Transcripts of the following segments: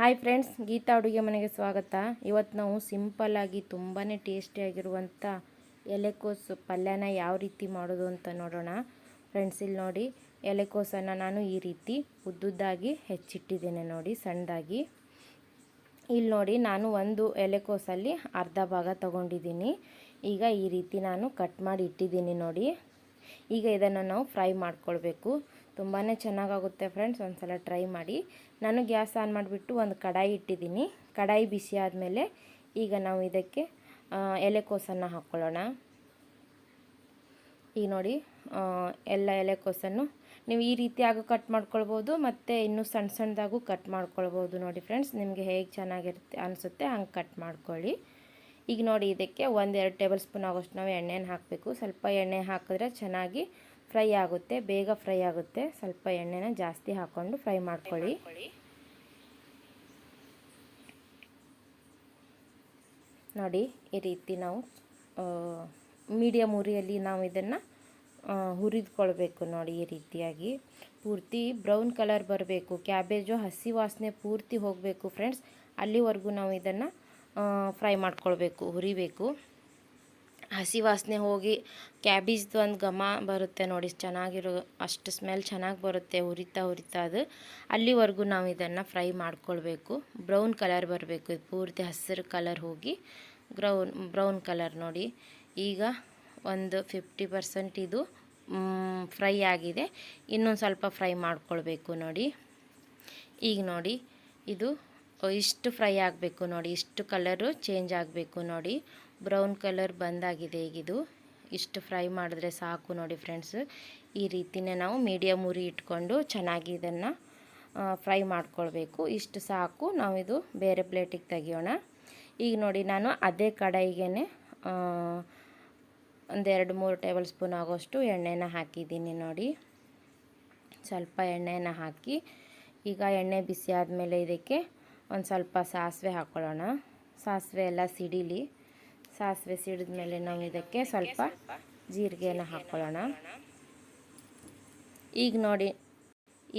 Hi friends, Geetha ಅಡುಗೆ ಮನೆಗೆ ಸ್ವಾಗತ. ಇವತ್ತು ನಾವು ಸಿಂಪಲ್ಲಾಗಿ ತುಂಬಾ ಟೇಸ್ಟಿಯಾಗಿರುವಂಥ ಎಲೆಕೋಸು ಪಲ್ಯನ ಯಾವ ರೀತಿ ಮಾಡೋದು ಅಂತ ನೋಡೋಣ. ಫ್ರೆಂಡ್ಸ್, ಇಲ್ಲಿ ನೋಡಿ, ಎಲೆಕೋಸನ್ನು ನಾನು ಈ ರೀತಿ ಉದ್ದುದ್ದಾಗಿ ಹೆಚ್ಚಿಟ್ಟಿದ್ದೇನೆ ನೋಡಿ, ಸಣ್ಣದಾಗಿ. ಇಲ್ಲಿ ನೋಡಿ, ನಾನು ಒಂದು ಎಲೆಕೋಸಲ್ಲಿ ಅರ್ಧ ಭಾಗ ತಗೊಂಡಿದ್ದೀನಿ. ಈಗ ಈ ರೀತಿ ನಾನು ಕಟ್ ಮಾಡಿ ಇಟ್ಟಿದ್ದೀನಿ ನೋಡಿ. ಈಗ ಇದನ್ನು ನಾವು ಫ್ರೈ ಮಾಡ್ಕೊಳ್ಬೇಕು. ತುಂಬಾ ಚೆನ್ನಾಗಾಗುತ್ತೆ ಫ್ರೆಂಡ್ಸ್ ಒಂದು ಸಲ ಟ್ರೈ ಮಾಡಿ. ನಾನು ಗ್ಯಾಸ್ ಆನ್ ಮಾಡಿಬಿಟ್ಟು ಒಂದು ಕಡಾಯಿ ಇಟ್ಟಿದ್ದೀನಿ. ಕಡಾಯಿ ಬಿಸಿ ಆದಮೇಲೆ ಈಗ ನಾವು ಇದಕ್ಕೆ ಎಲೆಕೋಸನ್ನು ಹಾಕ್ಕೊಳ್ಳೋಣ ಈಗ ನೋಡಿ ಎಲ್ಲ ಎಲೆಕೋಸನ್ನು ನೀವು ಈ ರೀತಿಯಾಗೂ ಕಟ್ ಮಾಡ್ಕೊಳ್ಬೋದು, ಮತ್ತು ಇನ್ನೂ ಸಣ್ಣ ಸಣ್ಣದಾಗೂ ಕಟ್ ಮಾಡ್ಕೊಳ್ಬೋದು ನೋಡಿ ಫ್ರೆಂಡ್ಸ್ ನಿಮಗೆ ಹೇಗೆ ಚೆನ್ನಾಗಿರುತ್ತೆ ಅನಿಸುತ್ತೆ ಹಂಗೆ ಕಟ್ ಮಾಡ್ಕೊಳ್ಳಿ. ಈಗ ನೋಡಿ, ಇದಕ್ಕೆ ಒಂದೆರಡು ಟೇಬಲ್ ಸ್ಪೂನ್ ಆಗೋಷ್ಟು ನಾವು ಎಣ್ಣೆನ ಹಾಕಬೇಕು. ಸ್ವಲ್ಪ ಎಣ್ಣೆ ಹಾಕಿದ್ರೆ ಚೆನ್ನಾಗಿ ಫ್ರೈ ಆಗುತ್ತೆ, ಬೇಗ ಫ್ರೈ ಆಗುತ್ತೆ. ಸ್ವಲ್ಪ ಎಣ್ಣೆನ ಜಾಸ್ತಿ ಹಾಕ್ಕೊಂಡು ಫ್ರೈ ಮಾಡ್ಕೊಳ್ಳಿ. ನೋಡಿ, ಈ ರೀತಿ ನಾವು ಮೀಡಿಯಮ್ ಉರಿಯಲ್ಲಿ ನಾವು ಇದನ್ನು ಹುರಿದುಕೊಳ್ಬೇಕು ನೋಡಿ ಈ ರೀತಿಯಾಗಿ. ಪೂರ್ತಿ ಬ್ರೌನ್ ಕಲರ್ ಬರಬೇಕು. ಕ್ಯಾಬೇಜು ಹಸಿ ವಾಸನೆ ಪೂರ್ತಿ ಹೋಗಬೇಕು ಫ್ರೆಂಡ್ಸ್. ಅಲ್ಲಿವರೆಗೂ ನಾವು ಇದನ್ನು ಫ್ರೈ ಮಾಡ್ಕೊಳ್ಬೇಕು, ಹುರಿಬೇಕು. ಹಸಿ ವಾಸನೆ ಹೋಗಿ ಕ್ಯಾಬೇಜ್ದು ಒಂದು ಘಮ ಬರುತ್ತೆ ನೋಡಿ, ಚೆನ್ನಾಗಿರೋ ಅಷ್ಟು ಸ್ಮೆಲ್ ಚೆನ್ನಾಗಿ ಬರುತ್ತೆ, ಹುರಿತಾ ಹುರಿತಾ ಅದು. ಅಲ್ಲಿವರೆಗೂ ನಾವು ಇದನ್ನು ಫ್ರೈ ಮಾಡ್ಕೊಳ್ಬೇಕು. ಬ್ರೌನ್ ಕಲರ್ ಬರಬೇಕು ಪೂರ್ತಿ ಹಸಿರು ಕಲರ್ ಹೋಗಿ ಬ್ರೌನ್ ಬ್ರೌನ್ ಕಲರ್ ನೋಡಿ. ಈಗ ಒಂದು ಫಿಫ್ಟಿ ಪರ್ಸೆಂಟ್ ಇದು ಫ್ರೈ ಆಗಿದೆ. ಇನ್ನೊಂದು ಸ್ವಲ್ಪ ಫ್ರೈ ಮಾಡ್ಕೊಳ್ಬೇಕು ನೋಡಿ. ಈಗ ನೋಡಿ, ಇದು ಇಷ್ಟು ಫ್ರೈ ಆಗಬೇಕು ನೋಡಿ, ಇಷ್ಟು ಕಲರು ಚೇಂಜ್ ಆಗಬೇಕು ನೋಡಿ. ಬ್ರೌನ್ ಕಲರ್ ಬಂದಾಗಿದೆ ಈಗಿದು ಇಷ್ಟು ಫ್ರೈ ಮಾಡಿದ್ರೆ ಸಾಕು ನೋಡಿ ಫ್ರೆಂಡ್ಸ್. ಈ ರೀತಿನೇ ನಾವು ಮೀಡಿಯಮ್ ಉರಿ ಇಟ್ಕೊಂಡು ಚೆನ್ನಾಗಿ ಇದನ್ನು ಫ್ರೈ ಮಾಡ್ಕೊಳ್ಬೇಕು. ಇಷ್ಟು ಸಾಕು ನಾವಿದು ಬೇರೆ ಪ್ಲೇಟಿಗೆ ತೆಗಿಯೋಣ. ಈಗ ನೋಡಿ, ನಾನು ಅದೇ ಕಡಾಯಿಗೆ ಒಂದೆರಡು ಮೂರು ಟೇಬಲ್ ಸ್ಪೂನ್ ಆಗೋಷ್ಟು ಎಣ್ಣೆನ ಹಾಕಿದ್ದೀನಿ ನೋಡಿ. ಸ್ವಲ್ಪ ಎಣ್ಣೆನ ಹಾಕಿ ಈಗ ಎಣ್ಣೆ ಬಿಸಿ ಆದಮೇಲೆ ಇದಕ್ಕೆ ಒಂದು ಸ್ವಲ್ಪ ಸಾಸಿವೆ ಹಾಕ್ಕೊಳ್ಳೋಣ ಸಾಸಿವೆ ಎಲ್ಲ ಸಿಡಿಲಿ. ಸಾಸಿವೆ ಸಿಡಿದ ಮೇಲೆ ನಾವು ಇದಕ್ಕೆ ಸ್ವಲ್ಪ ಜೀರಿಗೆನ ಹಾಕ್ಕೊಳ್ಳೋಣ ಈಗ ನೋಡಿ,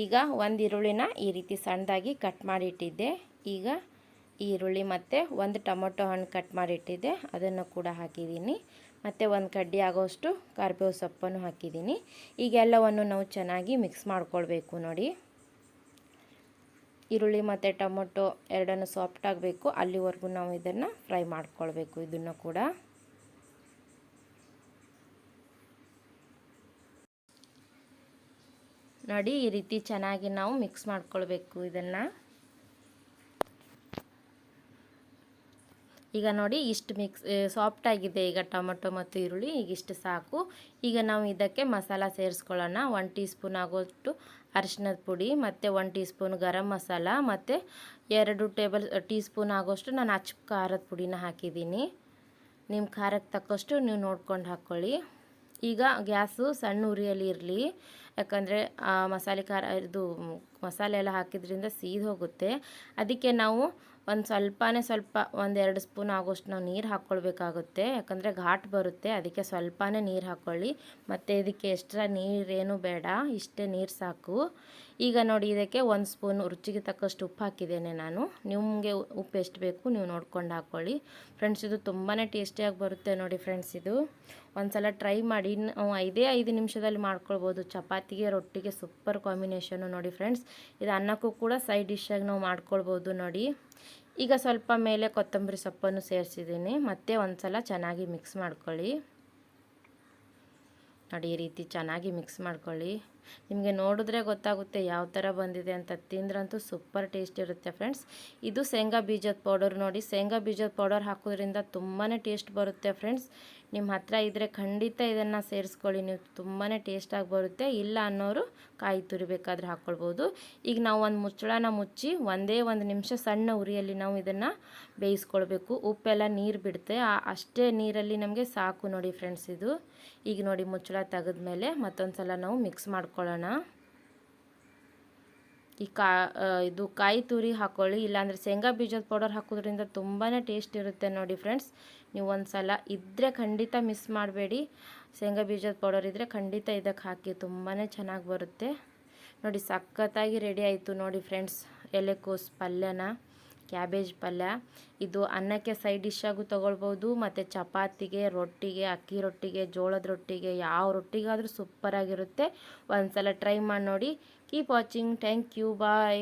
ಈಗ ಒಂದು ಈರುಳ್ಳಿನ ಈ ರೀತಿ ಸಣ್ಣದಾಗಿ ಕಟ್ ಮಾಡಿಟ್ಟಿದ್ದೆ. ಈಗ ಈರುಳ್ಳಿ ಮತ್ತು ಒಂದು ಟೊಮೊಟೊ ಹಣ್ಣು ಕಟ್ ಮಾಡಿಟ್ಟಿದ್ದೆ. ಅದನ್ನು ಕೂಡ ಹಾಕಿದ್ದೀನಿ. ಮತ್ತು ಒಂದು ಕಡ್ಡಿ ಆಗೋಷ್ಟು ಕರ್ಬೇವು ಸೊಪ್ಪನ್ನು ಹಾಕಿದ್ದೀನಿ. ಈಗೆಲ್ಲವನ್ನು ನಾವು ಚೆನ್ನಾಗಿ ಮಿಕ್ಸ್ ಮಾಡ್ಕೊಳ್ಬೇಕು ನೋಡಿ. ಈರುಳ್ಳಿ ಮತ್ತು ಟೊಮೊಟೊ ಎರಡನ್ನು ಸಾಫ್ಟ್ ಆಗಬೇಕು. ಅಲ್ಲಿವರೆಗೂ ನಾವು ಇದನ್ನು ಫ್ರೈ ಮಾಡ್ಕೊಳ್ಬೇಕು ಇದನ್ನು ಕೂಡ. ನೋಡಿ ಈ ರೀತಿ ಚೆನ್ನಾಗಿ ನಾವು ಮಿಕ್ಸ್ ಮಾಡ್ಕೊಳ್ಬೇಕು ಇದನ್ನು. ಈಗ ನೋಡಿ ಇಷ್ಟು ಮಿಕ್ಸ್ ಸಾಫ್ಟ್ ಆಗಿದೆ ಈಗ ಟೊಮೊಟೊ ಮತ್ತು ಈರುಳ್ಳಿ, ಈಗ ಇಷ್ಟು ಸಾಕು. ಈಗ ನಾವು ಇದಕ್ಕೆ ಮಸಾಲ ಸೇರಿಸ್ಕೊಳ್ಳೋಣ. ಒನ್ ಟೀ ಸ್ಪೂನ್ ಆಗೋಷ್ಟು ಅರಿಶಿನದ ಪುಡಿ ಮತ್ತು one teaspoon garam masala ಮತ್ತು ಎರಡು ಟೇಬಲ್ ಟೀ ಸ್ಪೂನ್ ಆಗೋಷ್ಟು ನಾನು ಅಚ್ಚ ಖಾರದ ಪುಡಿನ ಹಾಕಿದ್ದೀನಿ. ನಿಮ್ಮ ಖಾರಕ್ಕೆ ತಕ್ಕಷ್ಟು ನೀವು ನೋಡ್ಕೊಂಡು ಹಾಕ್ಕೊಳ್ಳಿ. ಈಗ ಗ್ಯಾಸು ಸಣ್ಣ ಉರಿಯಲ್ಲಿ ಇರಲಿ. ಯಾಕಂದರೆ ಮಸಾಲೆ ಖಾರ, ಇದು ಮಸಾಲೆ ಎಲ್ಲ ಹಾಕಿದ್ರಿಂದ ಸೀದ್ ಹೋಗುತ್ತೆ. ಅದಕ್ಕೆ ನಾವು ಒಂದು ಸ್ವಲ್ಪನೇ ಸ್ವಲ್ಪ ಒಂದೆರಡು ಸ್ಪೂನ್ ಆಗೋಷ್ಟು ನಾವು ನೀರು ಹಾಕ್ಕೊಳ್ಬೇಕಾಗುತ್ತೆ ಯಾಕಂದರೆ ಘಾಟ್ ಬರುತ್ತೆ, ಅದಕ್ಕೆ ಸ್ವಲ್ಪನೇ ನೀರು ಹಾಕ್ಕೊಳ್ಳಿ ಮತ್ತು ಇದಕ್ಕೆ ಎಕ್ಸ್ಟ್ರಾ ನೀರೇನು ಬೇಡ, ಇಷ್ಟೇ ನೀರು ಸಾಕು. ಈಗ ನೋಡಿ ಇದಕ್ಕೆ ಒಂದು ಸ್ಪೂನ್ ರುಚಿಗೆ ತಕ್ಕಷ್ಟು ಉಪ್ಪು ಹಾಕಿದ್ದೇನೆ ನಾನು. ನಿಮಗೆ ಉಪ್ಪು ಎಷ್ಟು ಬೇಕು ನೀವು ನೋಡ್ಕೊಂಡು ಹಾಕ್ಕೊಳ್ಳಿ ಫ್ರೆಂಡ್ಸ್ ಇದು ತುಂಬಾ ಟೇಸ್ಟಿಯಾಗಿ ಬರುತ್ತೆ ನೋಡಿ ಫ್ರೆಂಡ್ಸ್ ಇದು. ಒಂದು ಸಲ ಟ್ರೈ ಮಾಡಿ ನಾವು ಐದೇ ಐದು ನಿಮಿಷದಲ್ಲಿ ಮಾಡ್ಕೊಳ್ಬೋದು. ಚಪಾತಿಗೆ, ರೊಟ್ಟಿಗೆ ಸೂಪರ್ ಕಾಂಬಿನೇಷನು ನೋಡಿ ಫ್ರೆಂಡ್ಸ್ ಇದು ಅನ್ನಕ್ಕೂ ಕೂಡ ಸೈಡ್ ಡಿಶ್ಶಾಗಿ ನಾವು ಮಾಡ್ಕೊಳ್ಬೋದು ನೋಡಿ. ಈಗ ಸ್ವಲ್ಪ ಮೇಲೆ ಕೊತ್ತಂಬರಿ ಸೊಪ್ಪನ್ನು ಸೇರಿಸಿದ್ದೀನಿ. ಮತ್ತೆ ಒಂದು ಸಲ ಚೆನ್ನಾಗಿ ಮಿಕ್ಸ್ ಮಾಡ್ಕೊಳ್ಳಿ. ನೋಡಿ ಈ ರೀತಿ ಚೆನ್ನಾಗಿ ಮಿಕ್ಸ್ ಮಾಡ್ಕೊಳ್ಳಿ. ನಿಮಗೆ ನೋಡಿದ್ರೆ ಗೊತ್ತಾಗುತ್ತೆ ಯಾವ ಥರ ಬಂದಿದೆ ಅಂತ. ತಿಂದ್ರಂತೂ ಸೂಪರ್ ಟೇಸ್ಟ್ ಇರುತ್ತೆ ಫ್ರೆಂಡ್ಸ್. ಇದು ಶೇಂಗಾ ಬೀಜದ ಪೌಡರ್ ನೋಡಿ. ಶೇಂಗಾ ಬೀಜದ ಪೌಡರ್ ಹಾಕೋದ್ರಿಂದ ತುಂಬಾ ಟೇಸ್ಟ್ ಬರುತ್ತೆ ಫ್ರೆಂಡ್ಸ್. ನಿಮ್ಮ ಹತ್ರ ಇದ್ದರೆ ಖಂಡಿತ ಇದನ್ನು ಸೇರಿಸ್ಕೊಳ್ಳಿ. ನೀವು ತುಂಬಾ ಟೇಸ್ಟಾಗಿ ಬರುತ್ತೆ. ಇಲ್ಲ ಅನ್ನೋರು ಕಾಯಿ ತುರಿಬೇಕಾದ್ರೆ ಹಾಕ್ಕೊಳ್ಬೋದು ಈಗ ನಾವು ಒಂದು ಮುಚ್ಚಳನ ಮುಚ್ಚಿ ಒಂದೇ ಒಂದು ನಿಮಿಷ ಸಣ್ಣ ಉರಿಯಲ್ಲಿ ನಾವು ಇದನ್ನು ಬೇಯಿಸ್ಕೊಳ್ಬೇಕು. ಉಪ್ಪೆಲ್ಲ ನೀರು ಬಿಡುತ್ತೆ. ಅಷ್ಟೇ ನೀರಲ್ಲಿ ನಮಗೆ ಸಾಕು ನೋಡಿ ಫ್ರೆಂಡ್ಸ್ ಇದು. ಈಗ ನೋಡಿ ಮುಚ್ಚಳ ತೆಗೆದ ಮೇಲೆ ಮತ್ತೊಂದು ಸಲ ನಾವು ಮಿಕ್ಸ್ ಮಾಡ್ಕೊಳ್ಳೋಣ. ಈ ಕಾ ಇದು ಕಾಯಿ ತುರಿ ಹಾಕ್ಕೊಳ್ಳಿ ಇಲ್ಲಾಂದರೆ ಶೇಂಗಾ ಬೀಜದ ಪೌಡರ್ ಹಾಕೋದ್ರಿಂದ ತುಂಬಾ ಟೇಸ್ಟ್ ಇರುತ್ತೆ ನೋಡಿ ಫ್ರೆಂಡ್ಸ್. ನೀವು ಒಂದು ಸಲ ಇದ್ದರೆ ಖಂಡಿತ ಮಿಸ್ ಮಾಡಬೇಡಿ. ಶೇಂಗಾ ಬೀಜದ ಪೌಡರ್ ಇದ್ದರೆ ಖಂಡಿತ ಇದಕ್ಕೆ ಹಾಕಿ ತುಂಬಾ ಚೆನ್ನಾಗಿ ಬರುತ್ತೆ. ನೋಡಿ ಸಖತ್ತಾಗಿ ರೆಡಿ ಆಯಿತು ನೋಡಿ ಫ್ರೆಂಡ್ಸ್. ಎಲೆಕೋಸು ಪಲ್ಯನ. ಕ್ಯಾಬೇಜ್ ಪಲ್ಯ. ಇದು ಅನ್ನಕ್ಕೆ ಸೈಡ್ ಡಿಶ್ ಆಗು ತೊಗೊಳ್ಬೋದು ಮತ್ತು ಚಪಾತಿಗೆ, ರೊಟ್ಟಿಗೆ, ಅಕ್ಕಿ ರೊಟ್ಟಿಗೆ, ಜೋಳದ ರೊಟ್ಟಿಗೆ, ಯಾವ ರೊಟ್ಟಿಗಾದರೂ ಸೂಪರಾಗಿರುತ್ತೆ ಒಂದ್ಸಲ ಟ್ರೈ ಮಾಡಿ ನೋಡಿ. Keep watching thank you bye